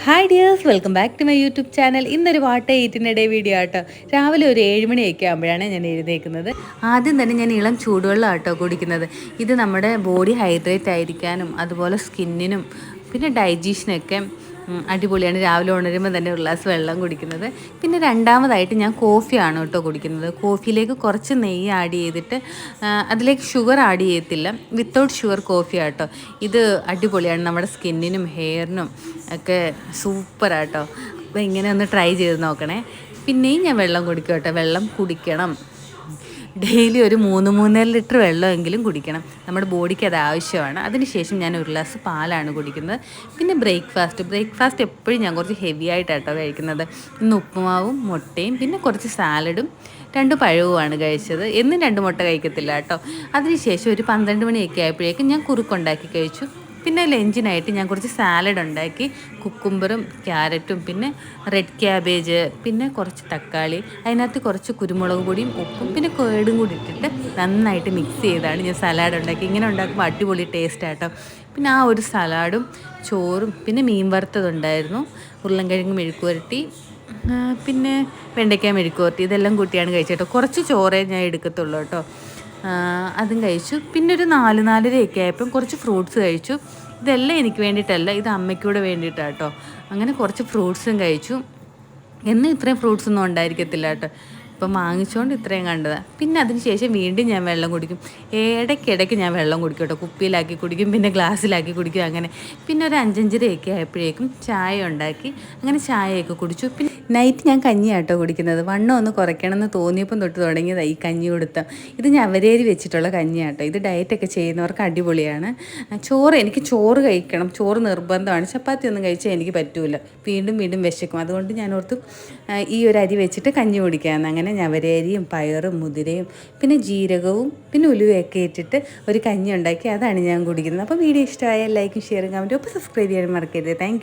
Hi dears welcome back to my YouTube channel ഇന്നൊരു what a day video ആട്ടോ. രാവിലെ ഒരു ഏഴ് മണിയൊക്കെ ആകുമ്പോഴാണ് ഞാൻ എഴുന്നേക്കുന്നത്. ആദ്യം തന്നെ ഞാൻ ഇളം ചൂടുവെള്ളം ആട്ടോ കുടിക്കുന്നത്. ഇത് നമ്മുടെ ബോഡി ഹൈഡ്രേറ്റ് ആയിരിക്കാനും അതുപോലെ സ്കിന്നിനും പിന്നെ ഡൈജഷനൊക്കെ അടിപൊളിയാണ്. രാവിലെ ഉണരുമ്പോൾ തന്നെ ഒരു ഗ്ലാസ് വെള്ളം കുടിക്കുന്നത്. പിന്നെ രണ്ടാമതായിട്ട് ഞാൻ കോഫിയാണ് കേട്ടോ കുടിക്കുന്നത്. കോഫിയിലേക്ക് കുറച്ച് നെയ്യ് ആഡ് ചെയ്തിട്ട് അതിലേക്ക് ഷുഗർ ആഡ് ചെയ്യത്തില്ല. വിത്തൗട്ട് ഷുഗർ കോഫി ആട്ടോ ഇത് അടിപൊളിയാണ്. നമ്മുടെ സ്കിന്നിനും ഹെയറിനും ഒക്കെ സൂപ്പറാട്ടോ അപ്പോൾ ഇങ്ങനെ ഒന്ന് ട്രൈ ചെയ്ത് നോക്കണേ. പിന്നെയും ഞാൻ വെള്ളം കുടിക്കും കേട്ടോ. വെള്ളം കുടിക്കണം. ഡെയിലി ഒരു മൂന്ന് മൂന്നര ലിറ്റർ വെള്ളമെങ്കിലും കുടിക്കണം. നമ്മുടെ ബോഡിക്ക് അത് ആവശ്യമാണ്. അതിനുശേഷം ഞാൻ ഒരു ഗ്ലാസ് പാലാണ് കുടിക്കുന്നത്. പിന്നെ ബ്രേക്ക്ഫാസ്റ്റ്. ബ്രേക്ക്ഫാസ്റ്റ് എപ്പോഴും ഞാൻ കുറച്ച് ഹെവി ആയിട്ടാട്ടോ കഴിക്കുന്നത്. ഇന്ന് ഉപ്പുമാവും മുട്ടയും പിന്നെ കുറച്ച് സാലഡും രണ്ട് പഴവുമാണ് കഴിച്ചത്. എന്നും രണ്ട് മുട്ട കഴിക്കത്തില്ല കേട്ടോ. അതിനുശേഷം ഒരു പന്ത്രണ്ട് മണിയൊക്കെ ആയപ്പോഴേക്കും ഞാൻ കുറുക്കുണ്ടാക്കി കഴിച്ചു. പിന്നെ ലഞ്ചിനായിട്ട് ഞാൻ കുറച്ച് സാലഡ് ഉണ്ടാക്കി കുക്കുംബറും ക്യാരറ്റും പിന്നെ റെഡ് ക്യാബേജ് പിന്നെ കുറച്ച് തക്കാളി അതിനകത്ത് കുറച്ച് കുരുമുളക് പൊടിയും ഉപ്പും പിന്നെ കേടും കൂടി ഇട്ടിട്ട് നന്നായിട്ട് മിക്സ് ചെയ്താണ് ഞാൻ സലാഡ് ഉണ്ടാക്കി. ഇങ്ങനെ ഉണ്ടാക്കുമ്പോൾ അടിപൊളി ടേസ്റ്റ് ആട്ടോ. പിന്നെ ആ ഒരു സലാഡും ചോറും പിന്നെ മീൻ വറുത്തതുണ്ടായിരുന്നു ഉരുളൻകിഴങ്ങ് മെഴുക്ക് പുരട്ടി പിന്നെ വെണ്ടയ്ക്ക മെഴുക്ക് പുരട്ടി ഇതെല്ലാം കൂട്ടിയാണ് കഴിച്ചേട്ടോ കുറച്ച് ചോറേ ഞാൻ എടുക്കത്തുള്ളൂ കേട്ടോ. അതും കഴിച്ചു. പിന്നെ ഒരു നാല് നാലരയൊക്കെ ആയപ്പം കുറച്ച് ഫ്രൂട്ട്സ് കഴിച്ചു. ഇതെല്ലാം എനിക്ക് വേണ്ടിയിട്ടല്ല ഇത് അമ്മയ്ക്കൂടെ വേണ്ടിയിട്ടാണ് കേട്ടോ അങ്ങനെ കുറച്ച് ഫ്രൂട്ട്സും കഴിച്ചു. എന്നും ഇത്രയും ഫ്രൂട്ട്സ് ഒന്നും ഉണ്ടായിരിക്കത്തില്ല കേട്ടോ ഇപ്പം വാങ്ങിച്ചുകൊണ്ട് ഇത്രയും കണ്ടത്. പിന്നെ അതിന് ശേഷം വീണ്ടും ഞാൻ വെള്ളം കുടിക്കും. ഇടയ്ക്കിടയ്ക്ക് ഞാൻ വെള്ളം കുടിക്കും കേട്ടോ. കുപ്പിയിലാക്കി കുടിക്കും പിന്നെ ഗ്ലാസ്സിലാക്കി കുടിക്കും അങ്ങനെ. പിന്നെ ഒരു അഞ്ചഞ്ചരയൊക്കെ ആയപ്പോഴേക്കും ചായ ഉണ്ടാക്കി അങ്ങനെ ചായയൊക്കെ കുടിച്ചു. പിന്നെ നൈറ്റ് ഞാൻ കഞ്ഞിയാട്ടോ കുടിക്കുന്നത്. വണ്ണം ഒന്ന് കുറയ്ക്കണമെന്ന് തോന്നിയപ്പം തൊട്ട് തുടങ്ങിയതാണ് ഈ കഞ്ഞി കൊടുത്തം. ഇത് ഞവരേരി വെച്ചിട്ടുള്ള കഞ്ഞിയാട്ടോ ഇത് ഡയറ്റൊക്കെ ചെയ്യുന്നവർക്ക് അടിപൊളിയാണ്. ചോറ് എനിക്ക് ചോറ് കഴിക്കണം. ചോറ് നിർബന്ധമാണ്. ചപ്പാത്തി ഒന്നും കഴിച്ചാൽ എനിക്ക് പറ്റൂല. വീണ്ടും വീണ്ടും വിശക്കും. അതുകൊണ്ട് ഞാൻ ഓർത്തു ഈ ഒരു അരി വെച്ചിട്ട് കഞ്ഞി കുടിക്കാമെന്ന് അങ്ങനെ ഞവരേരിയും പയറും മുതിരയും പിന്നെ ജീരകവും പിന്നെ ഉലുവയൊക്കെ ഇട്ടിട്ട് ഒരു കഞ്ഞി ഉണ്ടാക്കി. അതാണ് ഞാൻ കുടിക്കുന്നത്. അപ്പോൾ വീഡിയോ ഇഷ്ടമായാൽ ലൈക്കും ഷെയറും കമന്റും അപ്പോൾ സബ്സ്ക്രൈബ് ചെയ്യാൻ മറക്കരുത്. താങ്ക്